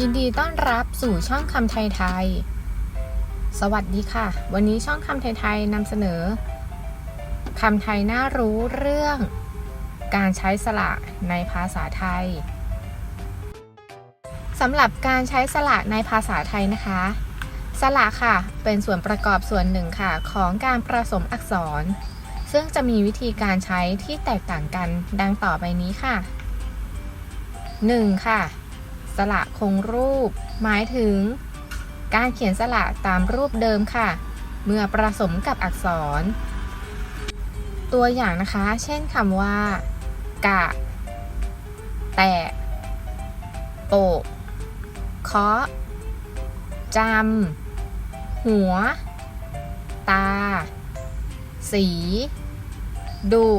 ยินดีต้อนรับสู่ช่องคำไทยไทย สวัสดีค่ะ วันนี้ช่องคำไทยไทยนำเสนอคำไทยน่ารู้เรื่องการใช้สระในภาษาไทยสำหรับการใช้สระในภาษาไทยนะคะ สระค่ะ เป็นส่วนประกอบส่วนหนึ่งค่ะ ของการผสมอักษร ซึ่งจะมีวิธีการใช้ที่แตกต่างกันดังต่อไปนี้ค่ะ 1. ค่ะ สระคงรูป หมายถึง การเขียนสระตามรูปเดิมค่ะ เมื่อผสมกับอักษร ตัวอย่างนะคะ เช่นคำว่า กะ แตะโปะเคาะจำ หัว ตา สี ดุ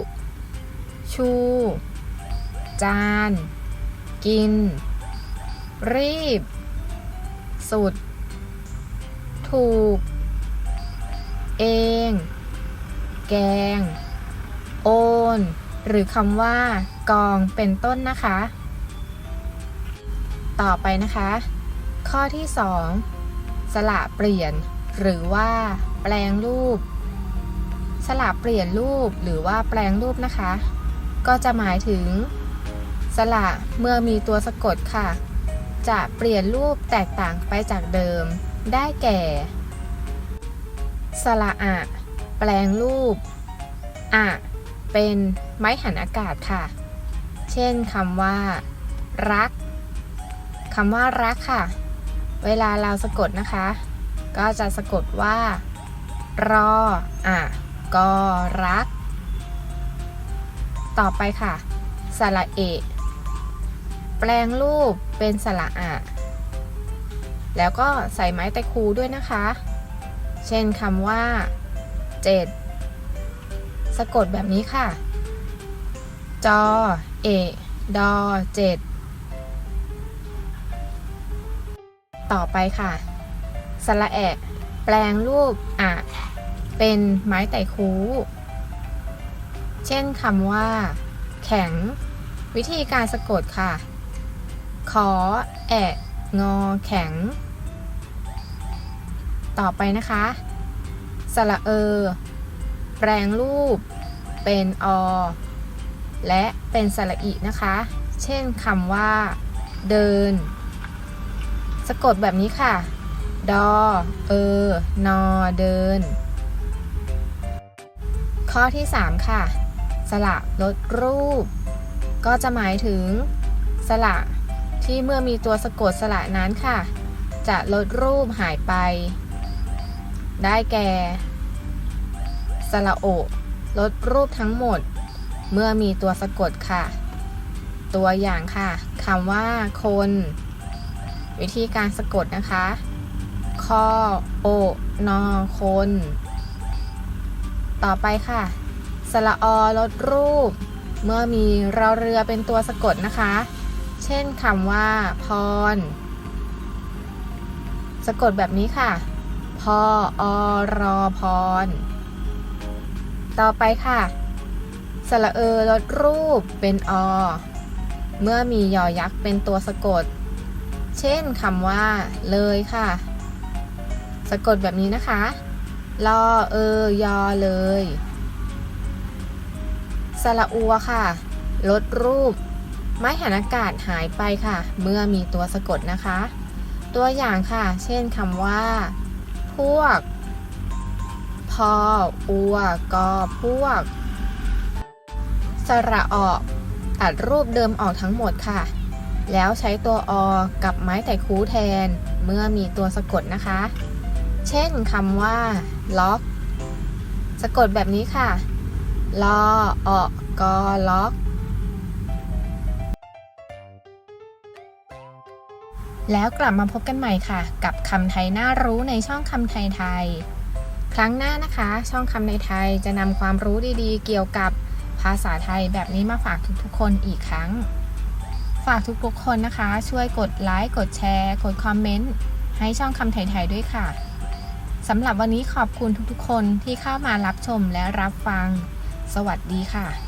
ชู จาน กิน รีบ สุด ถูก เอง แกง โอน หรือคำว่า กองเป็นต้นนะคะ ต่อไปนะคะ ข้อที่ 2 สละเปลี่ยน หรือว่า แปลงรูป สละเปลี่ยนรูปหรือว่าแปลงรูปนะคะ ก็จะหมายถึง สละเมื่อมีตัวสะกดค่ะ จะเปลี่ยนรูปแตกต่างไปจากเดิม ได้แก่สละอะ แปลงรูป อะ เป็นไม้หันอากาศค่ะ เช่นคำว่า รักคำว่ารักค่ะ เวลาเราสะกดนะคะ ก็จะสะกดว่า รออะกอรัก ต่อไปค่ะ สระเอะ แปลงรูปเป็นสระอะ แล้วก็ใส่ไม้ตะคูด้วยนะคะ เช่นคำว่าเจ็ดสะกดแบบนี้ค่ะ จอ เอ ดอเจ็ดต่อไปค่ะ สระแอะ แปลงรูปอะเป็นไม้ไต่คู เช่นคำว่า แข็ง วิธีการสะกดค่ะ ขอ แอะงอแข็ง ต่อไปนะคะ สระเออแปลงรูป เป็นอ และเป็นสระอินะคะ เช่นคำว่า เดิน สะกดแบบนี้ค่ะ ดอ เออนอ เดิน ข้อที่ 3 ค่ะ สระลดรูป ก็จะหมายถึง สระ ที่เมื่อมีตัวสะกดสระนั้นค่ะ จะลดรูปหายไป ได้แก่ สระโอ ลดรูปทั้งหมด เมื่อมีตัวสะกดค่ะ ตัวอย่างค่ะคำว่าคน วิธีการสะกดนะคะคอโอนอคน ต่อไปค่ะ สระอลดรูป เมื่อมีรอเรือเป็นตัวสะกดนะคะ เช่นคำว่า พร สะกดแบบนี้ค่ะ พออรอพร ต่อไปค่ะ สระเออลดรูปเป็นอ เมื่อมียอยักษ์เป็นตัวสะกด เช่นคำว่า เลยค่ะ สะกดแบบนี้นะคะลอเออยอเลย สระอัวค่ะ ลดรูป ไม้หันอากาศหายไปค่ะ เมื่อมีตัวสะกดนะคะ ตัวอย่างค่ะ เช่นคำว่า พวก พอ อัว กอ พวก สระออก ตัดรูปเดิมออกทั้งหมดค่ะ แล้วใช้ตัวอกับไม้แต่คูแทน เมื่อมีตัวสะกดนะคะ เช่นคำว่า ล็อก สะกดแบบนี้ค่ะ ลอ ออกอล็อก แล้วกลับมาพบกันใหม่ค่ะ กับคำไทยน่ารู้ในช่องคำไทยไทย ครั้งหน้านะคะ ช่องคำในไทยจะนำความรู้ดีๆ เกี่ยวกับภาษาไทยแบบนี้มาฝากทุกๆคนอีกครั้ง ฝากทุกๆคนนะคะ ช่วยกดไลค์กดแชร์ กดคอมเมนต์ให้ช่องคำไทยไทยด้วยค่ะสำหรับวันนี้ขอบคุณทุกๆคนที่เข้ามารับชมและรับฟัง สวัสดีค่ะ